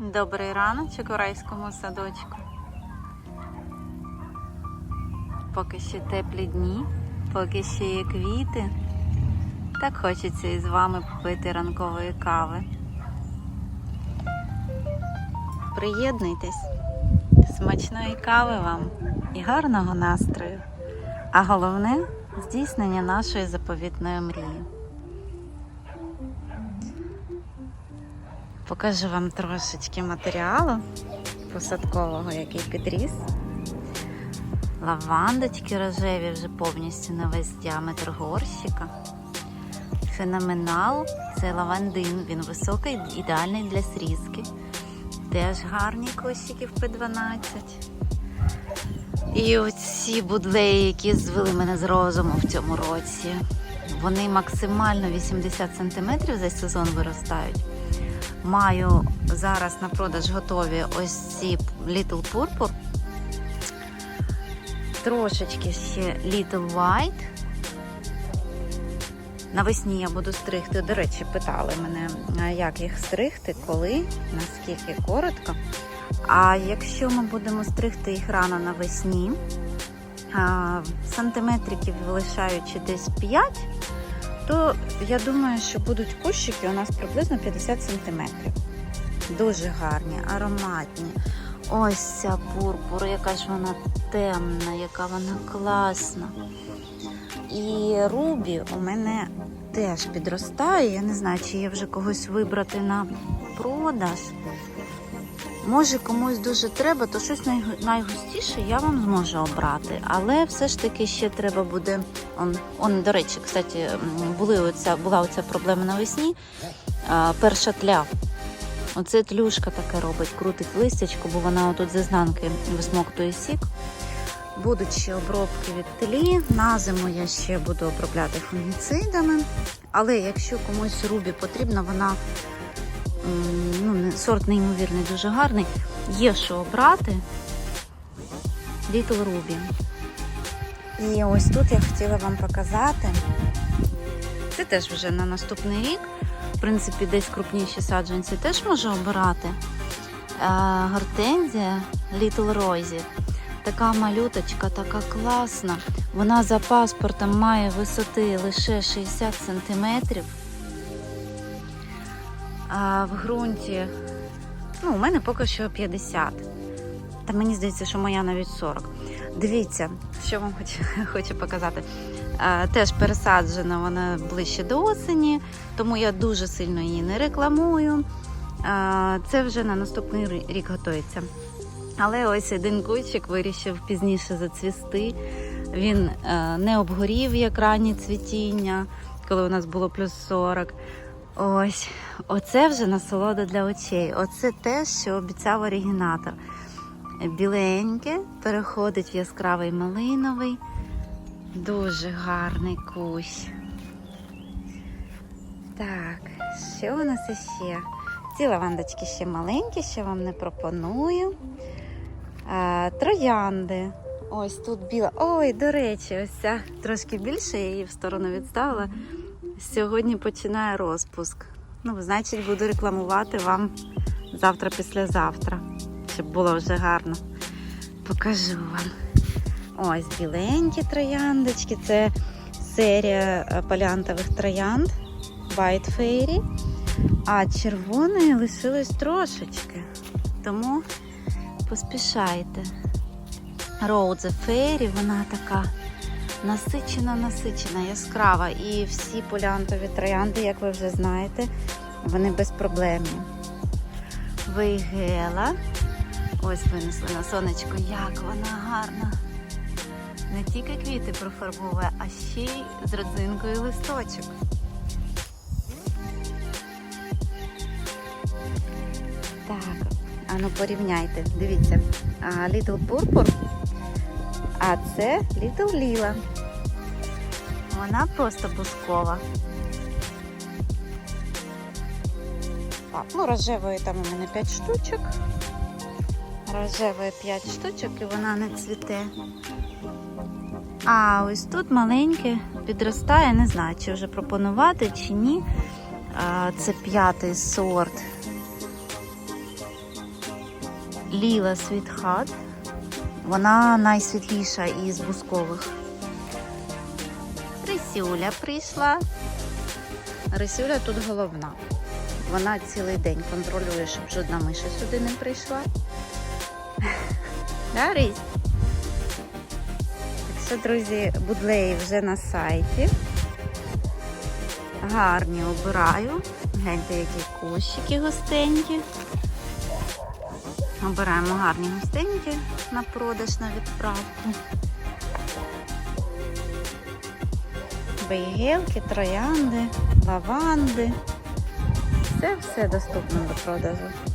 Добрий раночок у райському садочку. Поки ще теплі дні, поки ще є квіти. Так хочеться із вами попити ранкової кави. Приєднуйтесь, смачної кави вам і гарного настрою. А головне здійснення нашої заповітної мрії. Покажу вам трошечки матеріалу посадкового, який підріс. Лавандочки рожеві вже повністю на весь діаметр горщика. Феноменал це лавандин, він високий, ідеальний для срізки. Теж гарні кущики в П12. І оці будлеї, які звели мене з розуму в цьому році. Вони максимально 80 см за сезон виростають. Маю зараз на продаж готові ось ці Little Purpur. Трошечки ще Little White. Навесні я буду стригти. До речі, питали мене, як їх стригти, коли, наскільки коротко. А якщо ми будемо стригти їх рано навесні, сантиметриків лишаючи десь 5, то я думаю, що будуть кущики у нас приблизно 50 сантиметрів. Дуже гарні, ароматні. Ось ця пурпура, яка ж вона темна, яка вона класна. І рубі у мене теж підростає. Я не знаю, чи є вже когось вибрати на продаж. Може, комусь дуже треба, то щось най- найгустіше я вам зможу обрати. Але все ж таки ще треба буде. Он, он до речі, кстати, були оця, була оця проблема навесні. А, перша тля. Оце тлюшка таке робить, крутить листячку, бо вона отут з ізнанки висмоктує сік. Будуть ще обробки від тлі. На зиму я ще буду обробляти фунгіцидами. Але якщо комусь рубі потрібно, вона ну, сорт неймовірний, дуже гарний. Є що обрати. Little Ruby. І ось тут я хотіла вам показати. Це теж вже на наступний рік. В принципі, десь крупніші саджанці теж можу обирати. Е, Гортензія Little Rosy. Така малюточка, така класна. Вона за паспортом має висоти лише 60 сантиметрів. А в ґрунті, ну, у мене поки що 50. Та мені здається, що моя навіть 40. Дивіться, що вам хочу, хочу показати. А, теж пересаджена вона ближче до осені, тому я дуже сильно її не рекламую. А, це вже на наступний рік готується. Але ось один кущик вирішив пізніше зацвісти. Він е, не обгорів як ранні цвітіння, коли у нас було плюс 40. Ось, оце вже насолода для очей. Оце те, що обіцяв оригінатор. Біленьке переходить в яскравий малиновий. Дуже гарний кущ. Так, що у нас іще? Ці лавандочки ще маленькі, ще вам не пропоную. А, троянди. Ось тут біла. Ой, до речі, ось ця трошки більше, я її в сторону відставила. Сьогодні починає розпуск. Ну, значить, буду рекламувати вам завтра, післязавтра, щоб було вже гарно. Покажу вам. Ось біленькі трояндочки. Це серія е, паліантових троянд White Fairy. А червоної лишилось трошечки. Тому поспішайте. Роудзе Фейрі, вона така насичена, насичена, яскрава. І всі полянтові троянди, як ви вже знаєте, вони безпроблемні. Вейгела. Ось винесли на сонечко, як вона гарна. Не тільки квіти профарбовує, а ще й з родзинкою листочок. Так, а ну порівняйте. Дивіться. Little Purpur, а це Little Lila. Вона просто бускова. Так, ну рожевої там у мене 5 штучок. Рожевої 5 штучок і вона не цвіте. А ось тут маленьке підростає, не знаю, чи вже пропонувати, чи ні. Це п'ятий сорт Ліла Світхат. Вона найсвітліша із бускових. Рисюля прийшла. Рисюля тут головна. Вона цілий день контролює, щоб жодна миша сюди не прийшла. Да? Так що, друзі, будлеї вже на сайті. Гарні обираю. Гляньте, які кущики густенькі. Обираємо гарні гостинки на продаж на відправку. Бейгелки, троянди, лаванди. Все все доступно до продажу.